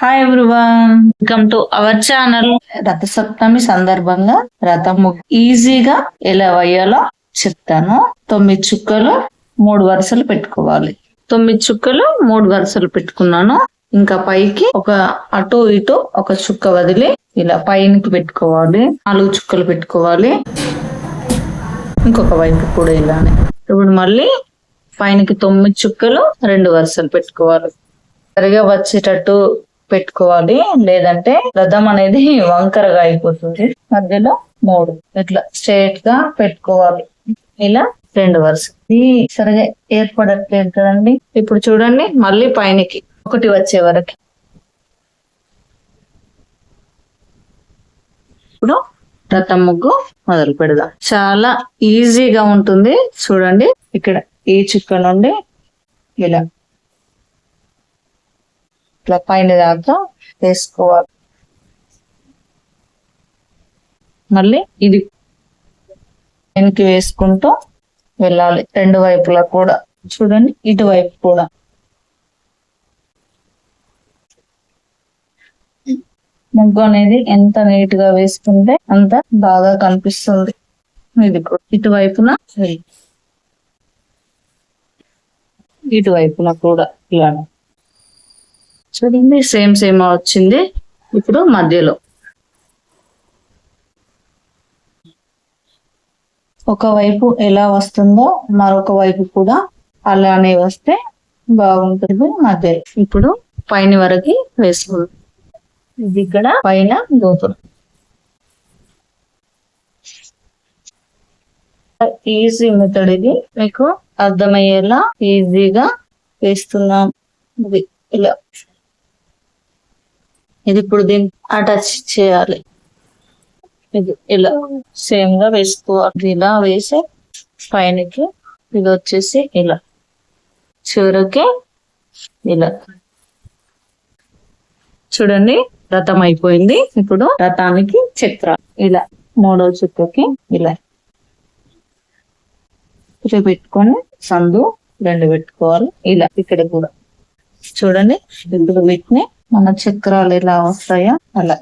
Hi everyone welcome to our channel Rathasaptami సందర్భంగా రథము ఈజీగా ఎలా వేయాలో చెప్తాను. తొమ్మిది చుక్కలు మూడు వరుసలు పెట్టుకోవాలి. తొమ్మిది చుక్కలు మూడు వరుసలు పెట్టుకున్నాను. ఇంకా పైకి ఒక అటు ఇటు ఒక చుక్క వదిలి ఇలా పైనకి పెట్టుకోవాలి. నాలుగు చుక్కలు పెట్టుకోవాలి. ఇంకొక వైపు కూడా ఇలానే. ఇప్పుడు మళ్ళీ పైనకి తొమ్మిది చుక్కలు రెండు వరుసలు పెట్టుకోవాలి. సరిగా వచ్చేటట్టు పెట్టుకోవాలి. లేదంటే రథం అనేది వంకరగా అయిపోతుంది. మధ్యలో మూడు. ఇట్లా స్ట్రేట్గా పెట్టుకోవాలి. ఇలా రెండు వరుస. ఇది సరిగా ఏర్పడట్లేదు కదండి. ఇప్పుడు చూడండి మళ్ళీ పైనకి. ఒకటి వచ్చే వరకు. ఇప్పుడు రథం ముగ్గు మొదలు పెడదాం. చాలా ఈజీగా ఉంటుంది. చూడండి ఇక్కడ ఈ చుక్క నుండి ఇలా. ఇట్లా పైన దాకా వేసుకోవాలి. మళ్ళీ ఇది వెనక్కి వేసుకుంటూ వెళ్ళాలి. రెండు వైపులా కూడా. చూడండి ఇటువైపు కూడా. ముగ్గు అనేది ఎంత నీట్గా వేసుకుంటే అంత బాగా కనిపిస్తుంది. ఇది కూడా ఇటువైపున ఇటువైపున కూడా ఇలానే. చూడండి సేమ్ సేమ్ వచ్చింది. ఇప్పుడు మధ్యలో. ఒక వైపు ఎలా వస్తుందో మరొక వైపు కూడా అలానే వస్తే బాగుంటుంది మధ్య ఇప్పుడు పైన వరకు వేసుకుందాం ఇది ఇక్కడ పైన దూతులు ఈజీ మెథడ్ ఇది. మీకు అర్థమయ్యేలా ఈజీగా వేస్తున్నాం. ఇది ఇలా. ఇది ఇప్పుడు దీన్ని అటాచ్ చేయాలి. ఇది ఇలా సేమ్గా వేసుకోవాలి ఇలా వేసి పైనకి ఇది వచ్చేసి ఇలా. చివరికి ఇలా. చూడండి రథం అయిపోయింది. ఇప్పుడు రథానికి చక్ర. ఇలా మూడో చుక్కకి ఇలా. ఇలా పెట్టుకొని సందు రెండు పెట్టుకోవాలి. ఇలా ఇక్కడ కూడా. చూడండి ఇప్పుడు వీటిని మన చక్రాలు ఎలా వస్తాయో అలా.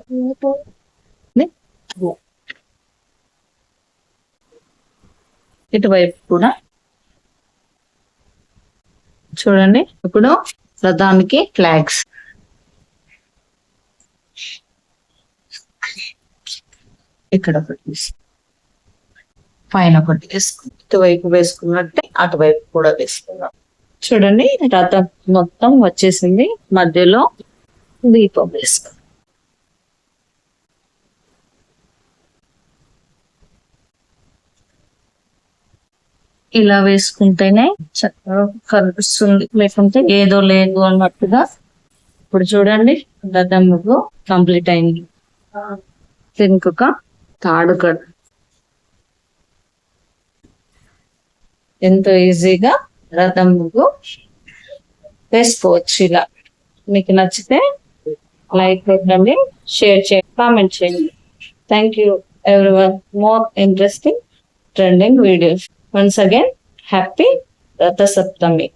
ఇటువైపు కూడా. చూడండి ఇప్పుడు రథానికి ఫ్లాగ్స్ ఇక్కడ ఒకటి పైన ఒకటి వేసుకుని ఇటువైపు వేసుకున్నట్టే అటువైపు కూడా వేసుకున్నాం చూడండి రథం మొత్తం వచ్చేసింది. మధ్యలో దీపం వేసుకో ఇలా వేసుకుంటేనే చక్కగా కనిపిస్తుంది లేకుంటే ఏదో లేదు అన్నట్టుగా. ఇప్పుడు చూడండి రథం ముగ్గు కంప్లీట్ అయింది. ఇంకొక తాడు కడ ఎంతో ఈజీగా రథం ముగ్గు వేసుకోవచ్చు ఇలా. మీకు నచ్చితే లైక్ కొట్టండి షేర్ చేయండి కామెంట్ చేయండి. Thank you everyone more interesting trending videos once again happy Rathasaptami